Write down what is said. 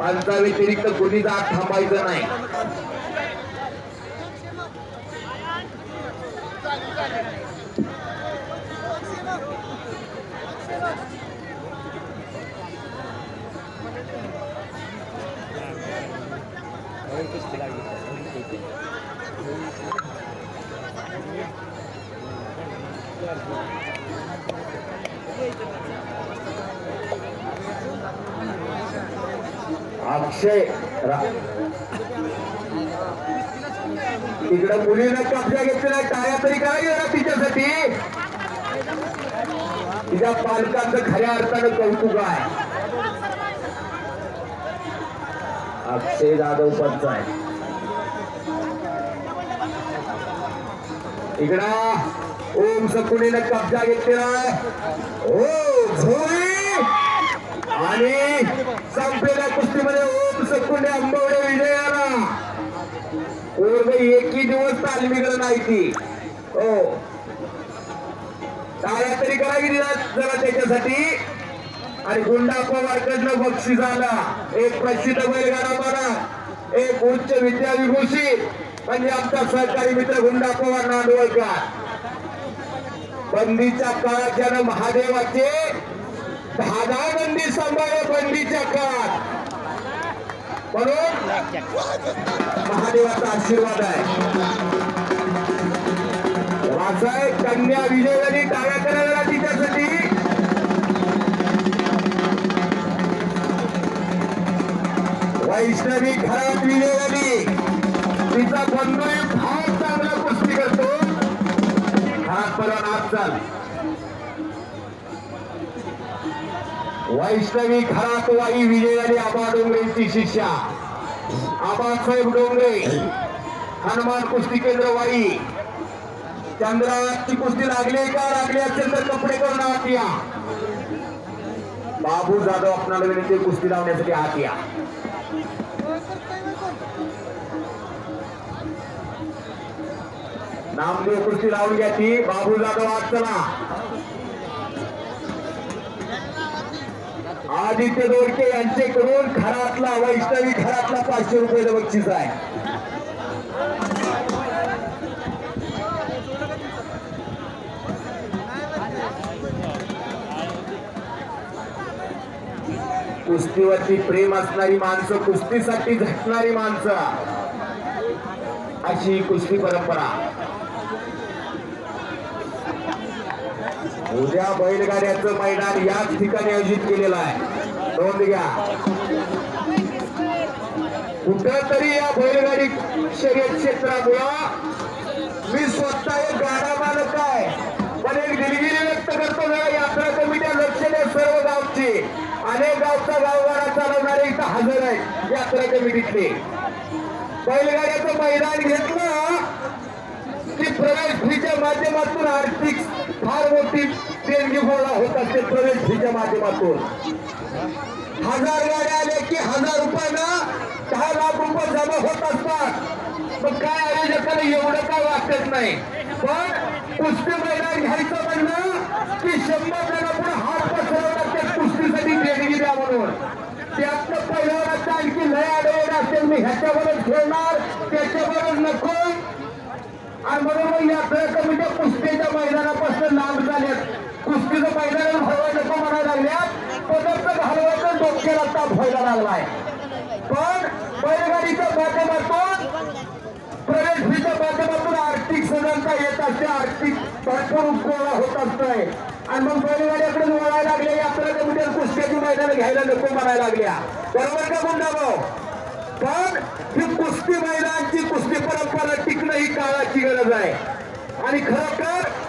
पंचा व्यतिरिक्त कोणी जात थांबायचं नाही. अक्षय तिकडं मुलीनं कब्जा घेतलेला टाळ्या तरी काय ना तिच्यासाठी. तिच्या पालकांचं खऱ्या अर्थानं कौतुक आहे. अक्षय जाधव पंच आहे. इकडा ओम सकुनीनं कब्जा घेतलेला आहे. ओ ओम सकुंडे आंबवडे विजयाला. पूर्ण एकही दिवस तालमीकडे नाही ती. हो. टाळ्या तरी करावी जरा जरा त्याच्यासाठी. आणि गुंडा पवारकडनं बक्षीस आला एक प्रसिद्ध बैलगाडा मारा. एक उच्च विद्याविभूषित म्हणजे आमचा सहकारी मित्र गुंडा पवार नांदवळकर बंदीच्या काळात महादेवाचे दहा बंदी सांभाळ बंदीच्या काळात. म्हणून महादेवाचा आशीर्वाद आहे. वासाय कन्या विजयवानी टाळ्या करायला तिच्यासाठी. वैष्णवी घरात विजयाने तिचा बंधू फार चांगला कुस्ती करतो. हा परवा नाच चाल वैष्णवी घरात वाई विजयाने आबा डोंगरेची शिष्या आबासाहेब डोंगरे हनुमान कुस्ती केंद्र वाई चंद्राची कुस्ती लागली का? लागली असेल तर कपडे करून आत या. बाबू जाधव आपणाला विनंती कुस्ती लावण्यासाठी आत या. नामदेव कुस्ती लावून घ्या ती. बाबू जाधव आत चला. आदित्य दोडके करून घरातला वैष्णवी घरातला पाचशे रुपयाचं बक्षीस आहे. कुस्तीवरती प्रेम असणारी माणसं कुस्तीसाठी झटणारी माणसं. अशी कुस्ती परंपरा. उद्या बैलगाड्याचं मैदान याच ठिकाणी आयोजित केलेलं आहे. नोंद घ्या. कुठं तरी या बैलगाडी शर्यत क्षेत्रामुळं मी स्वतः एक गाडा मालक आहे. पण एक दिलगिरी व्यक्त करतो यात्रा कमिट्या लक्ष द्या सर्व गावची. अनेक गावचा गावगाडा चालवणारे इथं हजर आहेत यात्रा कमिटीतले. बैलगाड्याचं मैदान घेतलं की प्रवेश फीच्या माध्यमातून आर्थिक फार मोठी देणगी गोळा होत असते प्रवेश फीच्या माध्यमातून. हजार गाड्या आल्या की हजार रुपयांना दहा लाख रुपये जमा होत असतात. मग काय आयोजकाला एवढं काय वाटत नाही. पण कुस्ती मैदान घ्यायचं म्हणणं की शंभर जणांपुढे हात पसरवतात त्या कुस्तीसाठी देणगी द्या म्हणून. त्यातलं पहिल्यावरच आणखी लय आढळून असेल मी ह्याच्यावरच खेळणार त्याच्यावरच नको आणि म्हणून मग यात्रा कमिट्या कुस्तीचं मैदान हलवाय नको म्हणायला लागल्या पदक हलवायचं डोक्याला ताप व्हायला लागलाय. पण बैलगाडीच्या माध्यमातून प्रवेश फीच्या माध्यमातून आर्थिक सदनता येत असते. आर्थिक भरपूर उपयोगा होत असतोय. आणि मग बैलगाड्याकडे वळायला लागले आपल्याला कमिटीवर कुस्त्याची मैदान घ्यायला नको म्हणायला लागल्या. बरोबर का गुंडा भाऊ पण ही कुस्ती मैदानची कुस्ती परंपरा टिकणं ही काळाची गरज आहे. आणि खरं तर